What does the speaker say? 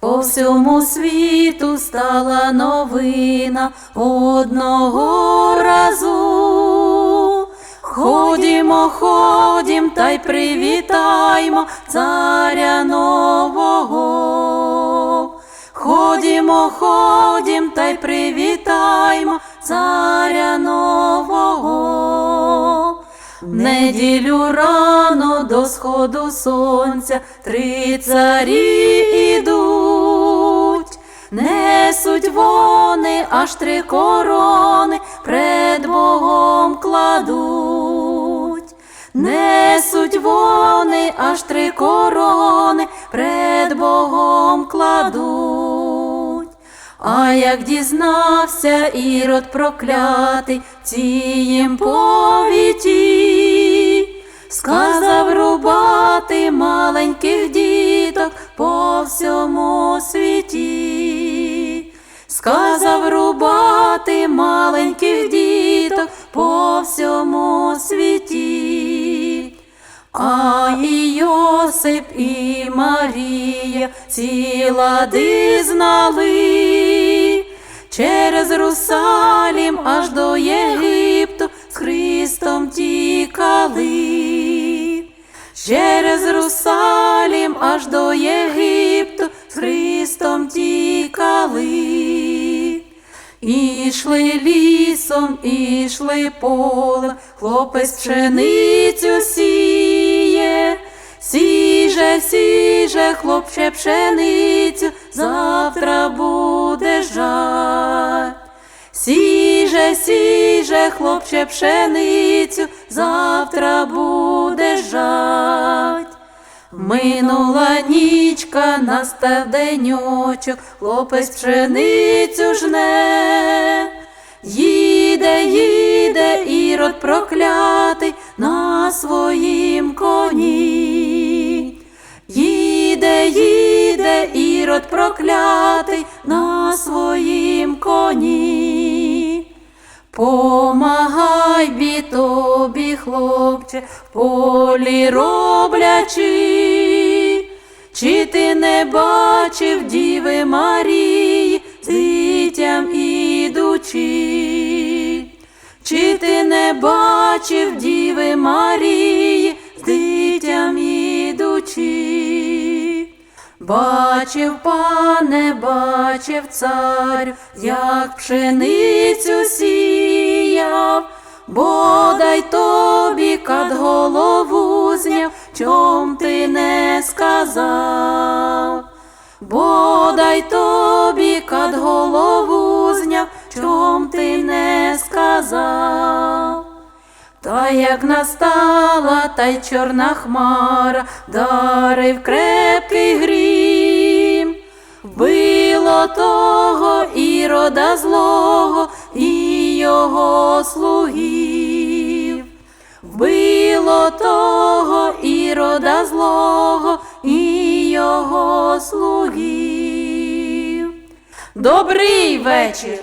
По всьому світу стала новина одного разу. Ходімо, ходім та й привітаймо царя нового. Ходімо, ходім та й привітаймо царя нового. Неділю рано до сходу сонця три царі ідуть, несуть вони аж три корони пред Богом кладуть, несуть вони аж три корони пред Богом кладуть. А як дізнався ірод проклятий цієм повіті, сказав рубати маленьких діток по всьому світі, сказав рубати маленьких діток по всьому світі. А і Йосип, і Марія лади знали, через Русалім аж до Єгипту з Христом тікали, через Русалім аж до Ішли лісом, ішли полем, хлопець пшеницю сіє, сіже, сіже, хлопче пшеницю, завтра буде жаль. Сіже, сіже, хлопче пшеницю, завтра буде. Минула нічка, настав деньочок, хлопець пшеницю жне. Їде, їде, ірод проклятий на своїм коні. Їде, їде, ірод проклятий на своїм коні. Помагай бі тобі, хлопче, полі роблячи, чи ти не бачив Діви Марії, з дітям ідучи, чи ти не бачив Діви Марії, з дітям ідучи? Бачив, пане, бачив царю, як пшеницю сіяв, бодай тобі кад голову зняв, чом ти не сказав, бодай тобі кад голову зняв, чом ти не сказав. Та як настала та й чорна хмара, дарив крепкий грім, вбило того ірода злого і його слугів, вбило того ірода злого і його слугів. Добрий вечір!